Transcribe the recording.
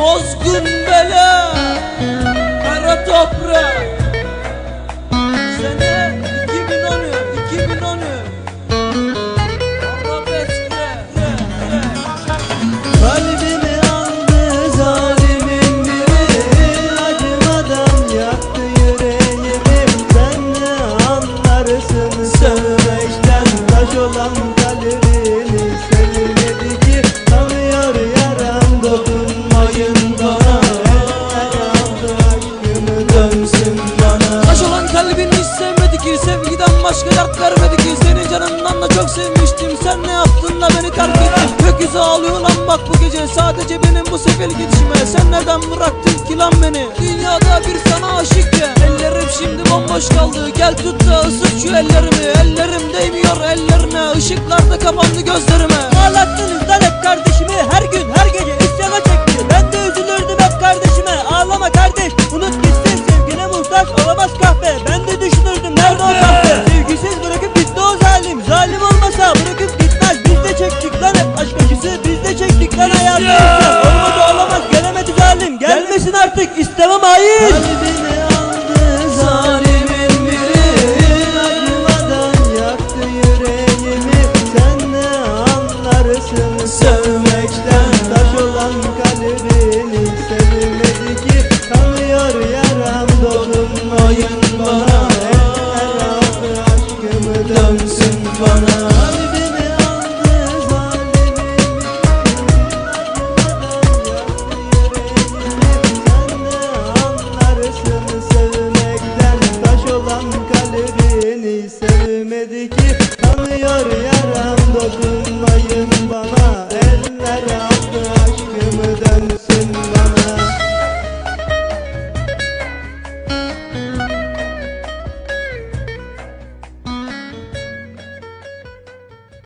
Bozgun bela Kara toprak. Başka dert vermedi ki Senin canından da çok sevmiştim. Sen ne yaptın da beni terk ettin? Gökyüzü ağlıyor lan bak bu gece. Sadece benim bu sefil gidişime. Sen neden bıraktın ki lan beni? Dünyada bir sana aşıkken Ellerim şimdi bomboş kaldı. Gel tut da ısıt şu ellerimi. Ellerim değmiyor ellerine Işıklarda kapandı gözlerime aşk acısı Biz de çektik lan hayatımızı Olmadı olamaz gelemedi zalim. Gelmesin artık istemem hayır Kalbini aldı zalimin biri. Acımadan yaktı yüreğimi. Sen ne anlarsın? Sevmekten kalbini sevmedi ki Tanıyor yaram dokunmayın bana